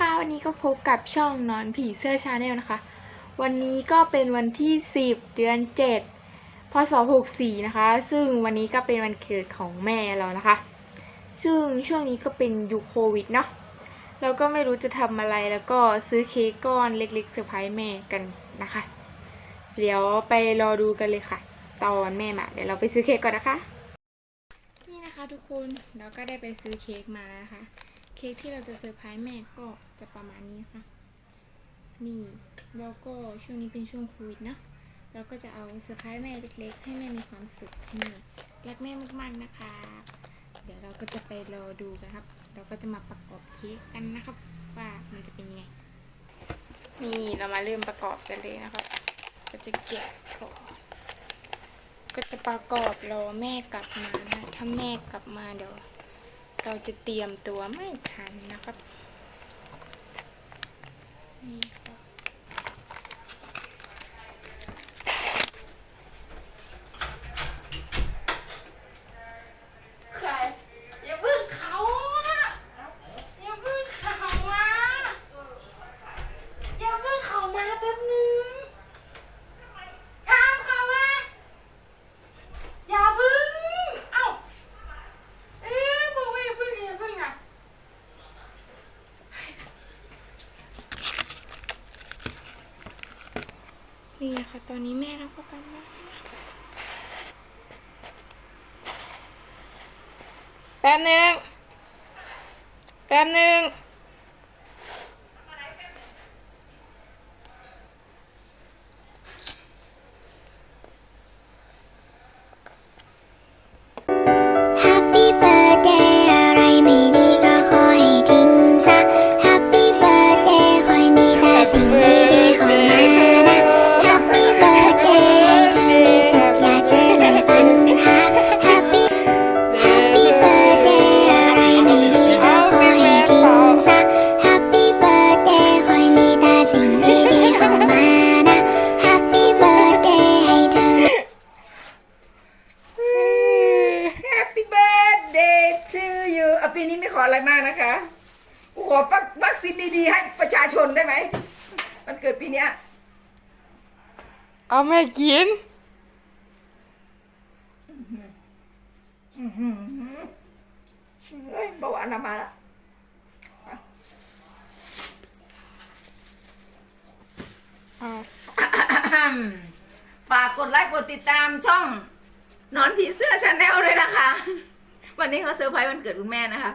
ค่ะ วันนี้ก็พบกับช่องนอนผีเสื้อชาแนลนะคะ วันนี้ก็เป็นวันที่ 10 เดือน 7 พศ 64 นะคะ ซึ่งวันนี้ก็เป็นวันเกิดของแม่เรานะคะ ซึ่งช่วงนี้ก็เป็นยุคโควิดเนาะเราก็ไม่รู้จะทำอะไรแล้วก็ซื้อเค้กก้อนเล็กๆเซอร์ไพรส์แม่กันนะคะ เดี๋ยวไปรอดูกันเลยค่ะ ตอนแม่มาเดี๋ยวเราไปซื้อเค้กก่อนนะคะ นี่นะคะทุกคนเราก็ได้ไปซื้อเค้กมาแล้วนะคะ เค้กที่เราจะเซอร์ไพรส์แม่ก็จะประมาณนี้นะคะนี่แล้วก็ช่วงนี้เป็นช่วงโควิดนะเราก็จะเอาเซอร์ไพรส์แม่เล็กๆ ให้แม่มีความสุขนี่รักแม่มากๆนะคะ เดี๋ยวเราก็จะไปรอดูกันครับ เราก็จะมาประกอบเค้กกันนะครับ ว่ามันจะเป็นยังไง นี่เรามาเริ่มประกอบกันเลยนะครับก็จะแกะก่อนก็จะประกอบรอแม่กลับมานะถ้าแม่กลับมาเดี๋ยว เราจะเตรียมตัวไม่ทันนะครับนี่ครับ ใคร อย่าพึ่งเขาอะอย่าพึ่งเขามาอย่าพึ่งเขามาแป๊บนึงตามเขามาอย่าพึ่ง เอ้า เอ๊ะบอกว่าอย่าพึ่งอย่าพึ่งอะ นี่นะคะตอนนี้แม่เราก็กำลังแป๊บหนึ่งแป๊บหนึ่ง ปีนี้ไม่ขออะไรมากนะคะกูขอวัควัคซีนดีๆให้ประชาชนได้ไหมมันเกิดปีเนี้ยเอาแม่กินเฮ้ยเบาหวานเอามาละอ่าฝากกดไลค์กดติดตามช่องหนอนผีเสื้อชาแนลเลยนะคะ วันนี้เขาเซอร์ไพรส์วันเกิดคุณแม่นะคะ